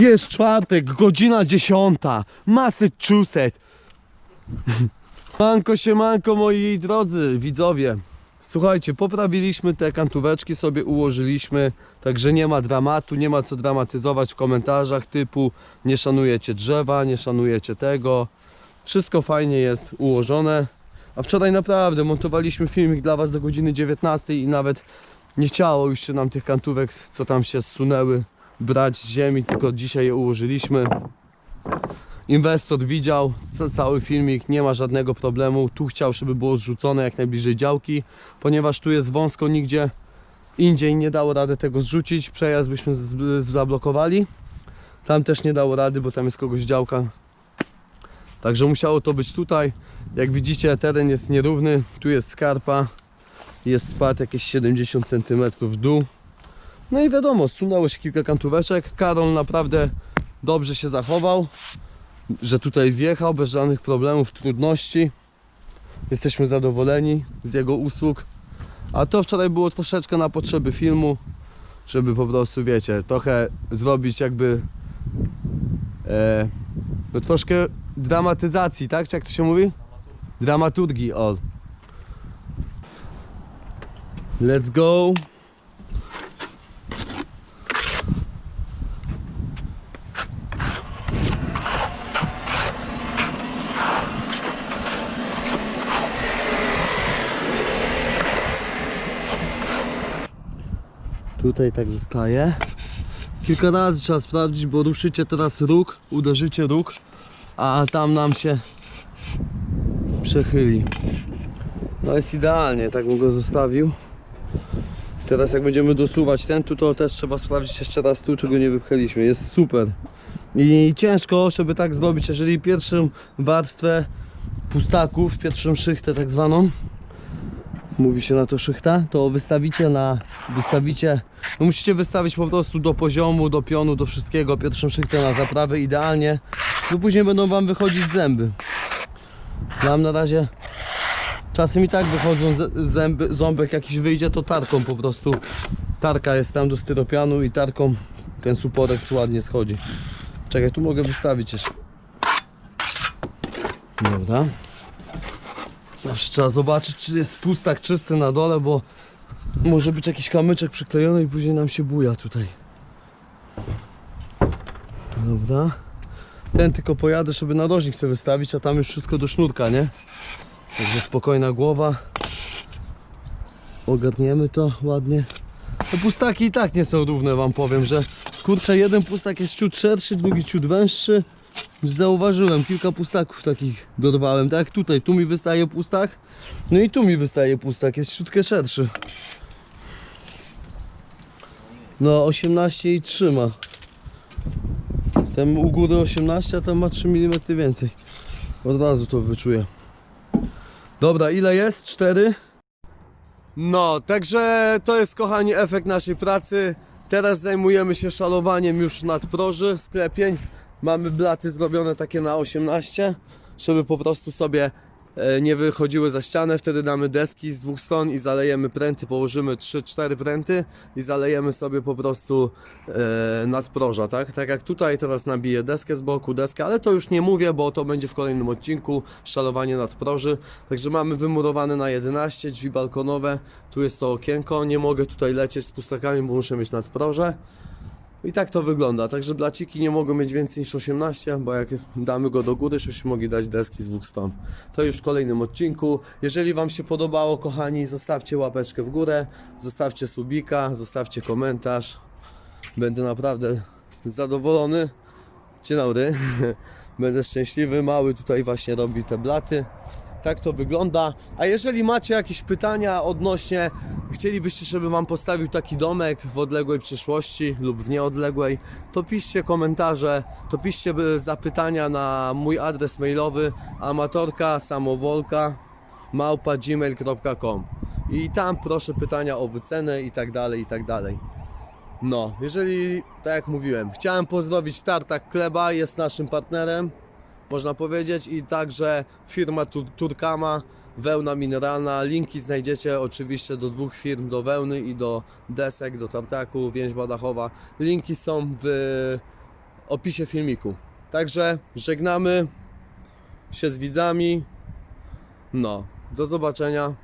Jest czwartek, godzina dziesiąta. Massachusetts. Manko się manko moi drodzy widzowie. Słuchajcie, poprawiliśmy te kantóweczki, sobie ułożyliśmy, także nie ma dramatu, nie ma co dramatyzować w komentarzach typu nie szanujecie drzewa, nie szanujecie tego. Wszystko fajnie jest ułożone. A wczoraj naprawdę montowaliśmy filmik dla Was do godziny 19 i nawet nie chciało już się nam tych kantówek, co tam się zsunęły, brać z ziemi, tylko dzisiaj je ułożyliśmy. Inwestor widział ca- cały filmik, nie ma żadnego problemu. Tu chciał, żeby było zrzucone jak najbliżej działki, ponieważ tu jest wąsko, nigdzie indziej nie dało rady tego zrzucić. Przejazd byśmy zablokowali. Tam też nie dało rady, bo tam jest kogoś działka. Także musiało to być tutaj. Jak widzicie, teren jest nierówny. Tu jest skarpa, jest spad jakieś 70 cm w dół. No i wiadomo, zsunęło się kilka kantóweczek. Karol naprawdę dobrze się zachował że tutaj wjechał bez żadnych problemów, trudności. Jesteśmy zadowoleni z jego usług. A to wczoraj było troszeczkę na potrzeby filmu, żeby po prostu, wiecie, trochę zrobić jakby e, no troszkę dramatyzacji, tak? Czy jak to się mówi? Dramaturgii, o. Let's go. Tutaj tak zostaje. Kilka razy trzeba sprawdzić, bo ruszycie teraz róg, uderzycie róg, a tam nam się przechyli. No jest idealnie, tak bym go zostawił. Teraz jak będziemy dosuwać ten tu, to też trzeba sprawdzić jeszcze raz tu, czego nie wypchaliśmy. Jest super. I ciężko, żeby tak zrobić, jeżeli pierwszą warstwę pustaków, pierwszą szychtę tak zwaną, mówi się na to szychta, to wystawicie na, wystawicie, no musicie wystawić po prostu do poziomu, do pionu, do wszystkiego, pierwszą szychtę na zaprawę idealnie, no później będą wam wychodzić zęby. Nam na razie czasem i tak wychodzą zęby, ząbek jakiś wyjdzie, to tarką po prostu, tarka jest tam do styropianu i tarką ten suporek ładnie schodzi. Czekaj, tu mogę wystawić jeszcze. Dobra. Zawsze trzeba zobaczyć, czy jest pustak czysty na dole, bo może być jakiś kamyczek przyklejony i później nam się buja tutaj. Dobra. Ten tylko pojadę, żeby narożnik sobie wystawić, a tam już wszystko do sznurka, nie? Także spokojna głowa. Ogarniemy to ładnie. Te pustaki i tak nie są równe, wam powiem, że kurczę, jeden pustak jest ciut szerszy, drugi ciut węższy. Zauważyłem, kilka pustaków takich dorwałem, tak tutaj, tu mi wystaje pustak, no i tu mi wystaje pustak, jest ciutkę szerszy. No 18 i trzyma. Ten u góry 18, a ten ma 3 mm więcej. Od razu to wyczuję. Dobra, ile jest? 4? No, także to jest kochani efekt naszej pracy. Teraz zajmujemy się szalowaniem już nadproży, sklepień. Mamy blaty zrobione takie na 18, żeby po prostu sobie e, nie wychodziły za ścianę. Wtedy damy deski z dwóch stron i zalejemy pręty, położymy 3-4 pręty i zalejemy sobie po prostu e, nadproża, tak? Tak jak tutaj teraz nabiję deskę z boku, deskę, ale to już nie mówię, bo to będzie w kolejnym odcinku, szalowanie nadproży. Także mamy wymurowane na 11, drzwi balkonowe, tu jest to okienko, nie mogę tutaj lecieć z pustakami, bo muszę mieć nadproże. I tak to wygląda, także blaciki nie mogą mieć więcej niż 18, bo jak damy go do góry, żebyśmy mogli dać deski z dwóch stron. To już w kolejnym odcinku. Jeżeli Wam się podobało, kochani, zostawcie łapeczkę w górę, zostawcie subika, zostawcie komentarz. Będę naprawdę zadowolony. Dzień dobry. Będę szczęśliwy. Mały tutaj właśnie robi te blaty. Tak to wygląda. A jeżeli macie jakieś pytania odnośnie, chcielibyście, żeby Wam postawił taki domek w odległej przyszłości lub w nieodległej, to piszcie komentarze, to piszcie zapytania na mój adres mailowy amatorka samowolka małpa gmail.com i tam proszę pytania o wycenę i tak dalej, i tak dalej. No, jeżeli, tak jak mówiłem, chciałem pozdrowić Tartak Kleba, jest naszym partnerem, można powiedzieć, i także firma Tur Turkama, wełna mineralna. Linki znajdziecie oczywiście do dwóch firm, do wełny i do desek, do tartaku, więźba dachowa. Linki są w opisie filmiku. Także żegnamy się z widzami. No, do zobaczenia.